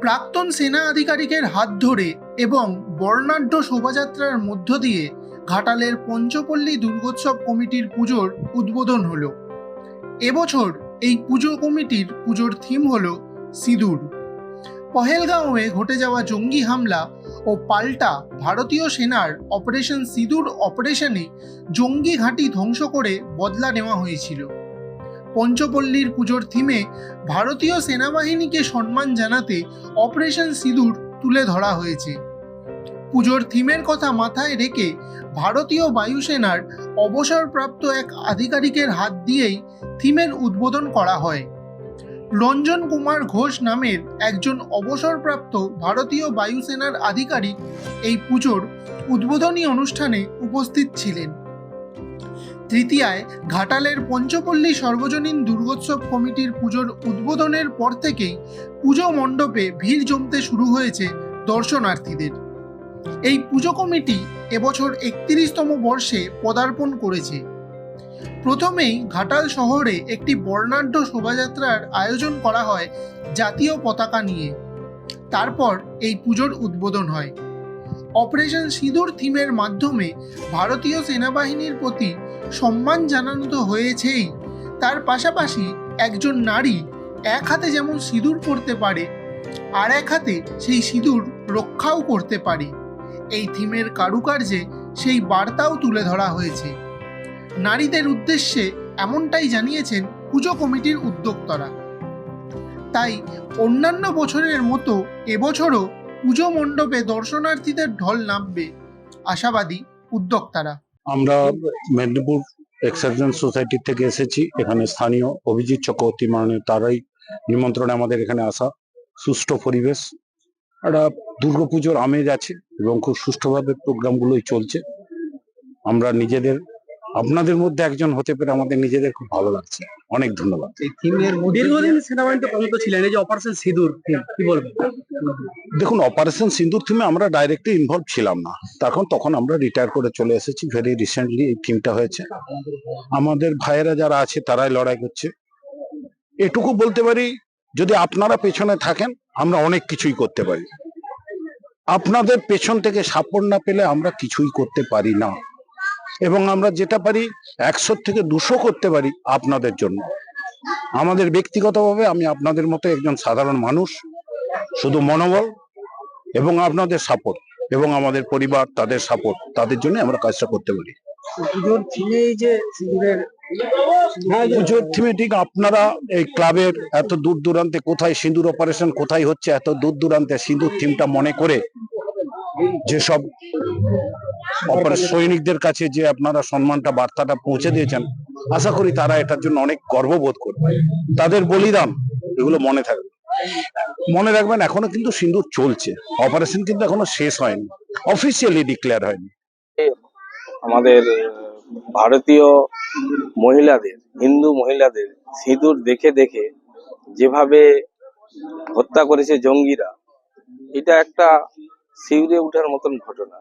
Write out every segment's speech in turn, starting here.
প্রাক্তন সেনা আধিকারিকের হাত ধরে এবং বর্ণাঢ্য শোভাযাত্রার মধ্য দিয়ে ঘাটালের পঞ্চপল্লী দুর্গোৎসব কমিটির পুজোর উদ্বোধন হলো। এবছর এই পুজো কমিটির পুজোর থিম হল সিঁদুর। পহেলগাঁওয়ে ঘটে যাওয়া জঙ্গি হামলা ও পাল্টা ভারতীয় সেনার অপারেশন সিঁদুর অপারেশনে জঙ্গি ঘাঁটি ধ্বংস করে বদলা নেওয়া হয়েছিল। পঞ্চপল্লীর পুজোর থিমে ভারতীয় সেনাবাহিনীকে সম্মান জানাতে অপারেশন সিঁদুর তুলে ধরা হয়েছে। পুজোর থিমের কথা মাথায় রেখে ভারতীয় বায়ুসেনার অবসরপ্রাপ্ত এক আধিকারিকের হাত দিয়েই থিমের উদ্বোধন করা হয়। রঞ্জন কুমার ঘোষ নামের একজন অবসরপ্রাপ্ত ভারতীয় বায়ুসেনার আধিকারিক এই পুজোর উদ্বোধনী অনুষ্ঠানে উপস্থিত ছিলেন। তৃতীয়ায় ঘাটালের পঞ্চপল্লী সর্বজনীন দুর্গোৎসব কমিটির পুজোর উদ্বোধনের পর থেকেই পুজো মণ্ডপে ভিড় জমতে শুরু হয়েছে দর্শনার্থীদের। এই পুজো কমিটি এবছর একত্রিশতম বর্ষে পদার্পণ করেছে। প্রথমেই ঘাটাল শহরে একটি বর্ণাঢ্য শোভাযাত্রার আয়োজন করা হয় জাতীয় পতাকা নিয়ে। তারপর এই পুজোর উদ্বোধন হয়। অপারেশন সিঁদুর থিমের মাধ্যমে ভারতীয় সেনাবাহিনীর প্রতি সম্মান জানানো তো হয়েছেই। তার পাশাপাশি একজন নারী এক হাতে যেমন সিঁদুর পরতে পারে, আর এক হাতে সেই সিঁদুর রক্ষাও করতে পারে। এই থিমের কারুকার্যে সেই বার্তাও তুলে ধরা হয়েছে। নারীদের উদ্দেশ্যে এমনটাই জানিয়েছেন পুজো কমিটির উদ্যোক্তারা। তাই অন্যান্য বছরের মতো এবছরও পুজো মণ্ডপে দর্শনার্থীদের ঢল নামবে, আশাবাদী উদ্যোক্তারা। আমরা মেদিনীপুর এক্সার্জন সোসাইটি থেকে এসেছি। এখানে স্থানীয় অভিজিৎ চক্রবর্তী মাননীয় তারাই নিমন্ত্রণে আমাদের এখানে আসা। সুষ্ঠু পরিবেশ, একটা দুর্গাপুজোর আমেজ আছে এবং খুব সুষ্ঠুভাবে প্রোগ্রামগুলোই চলছে। আমরা নিজেদের, আপনাদের মধ্যে একজন হতে পেরে আমাদের নিজেদের খুব ভালো লাগছে। অনেক ধন্যবাদ। এই দীর্ঘদিন সেনাবাহিনীতে কর্মরত ছিলেন এই যে অপারেশন সিঁদুর কি বলবেন? দেখুন অপারেশন সিন্দুর থিমে আমরা ডাইরেক্টলি ইনভলভ ছিলাম না। তখন তখন আমরা রিটায়ার করে চলে এসেছি। ভেরি রিসেন্টলি এই থিমটা হয়েছে। আমাদের ভাইয়েরা যারা আছে তারাই লড়াই করছে। এটুকু বলতে পারি যদি আপনারা পেছনে থাকেন আমরা অনেক কিছুই করতে পারি। আপনাদের পেছন থেকে সাপোর্ট না পেলে আমরা কিছুই করতে পারি না। এবং আমরা যেটা পারি একশো থেকে দুশো করতে পারি আপনাদের জন্য। আমাদের ব্যক্তিগতভাবে আমি আপনাদের মতো একজন সাধারণ মানুষ শুধু মনোবল এবং আপনাদের সাপোর্ট এবং আমাদের পরিবার তাদের সাপোর্ট তাদের জন্য আমরা কাজটা করতে পারি। পুজোর থিমে যে সিঁদুরের পুজোর থিমে ঠিক আপনারা এই ক্লাবের এত দূর দূরান্তে কোথায় সিঁদুর অপারেশন কোথায় হচ্ছে এত দূর দূরান্তে সিঁদুর থিমটা মনে করে যেসব সৈনিকদের কাছে যে আপনারা সম্মানটা, বার্তাটা পৌঁছে দিয়েছেন, আশা করি তারা এটার জন্য অনেক গর্ববোধ করবে। তাদের বলিদান, এগুলো মনে থাকবে। মনে রাখবেন, এখনও কিন্তু সিঁদুর চলছে। অপারেশন কিন্তু এখনও শেষ হয়নি। অফিসিয়ালি ডিক্লেয়ার হয়নি। আমাদের ভারতীয় মহিলাদের, হিন্দু মহিলাদের সিঁদুর দেখে দেখে যেভাবে হত্যা করেছে জঙ্গিরা, এটা একটা শিউরে ওঠার মতন ঘটনা।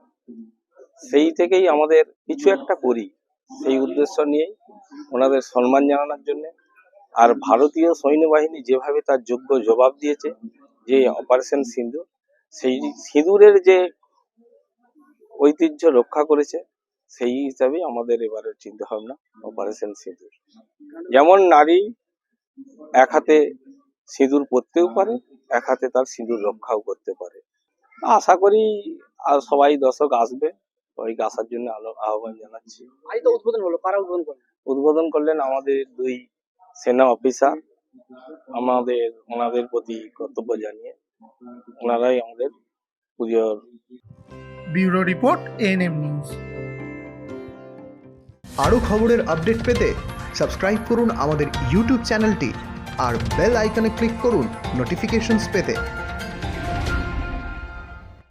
সেই থেকেই আমাদের কিছু একটা করি। সেই উদ্দেশ্য নিয়েই ওনাদের সম্মান জানানোর জন্য। আর ভারতীয় সৈন্যবাহিনী যেভাবে তার যোগ্য জবাব দিয়েছে, যে অপারেশন সিঁদুর, সেই সিঁদুরের যে ঐতিহ্য রক্ষা করেছে, সেই হিসাবে আমাদের এবারের চিন্তা ভাবনা অপারেশন সিঁদুর। যেমন নারী এক হাতে সিঁদুর পরতেও পারে, এক হাতে তার সিঁদুর রক্ষাও করতে পারে। আশা করি আর সবাই দর্শক আসবে। ওই আসার জন্য আলো- আহ্বান জানাচ্ছি। আজ তো উদ্বোধন হলো কারা উদ্বোধন করলেন? উদ্বোধন করলেন আমাদের দুই সেনা অফিসার। আমাদের ওনাদের প্রতি কর্তব্য জানিয়ে ওনারাই আমাদের পুজোর ব্যুরো রিপোর্ট এএনএম নিউজ। আরও খবরের আপডেট পেতে সাবস্ক্রাইব করুন আমাদের ইউটিউব চ্যানেলটি আর বেল আইকনে ক্লিক করুন নোটিফিকেশনস পেতে।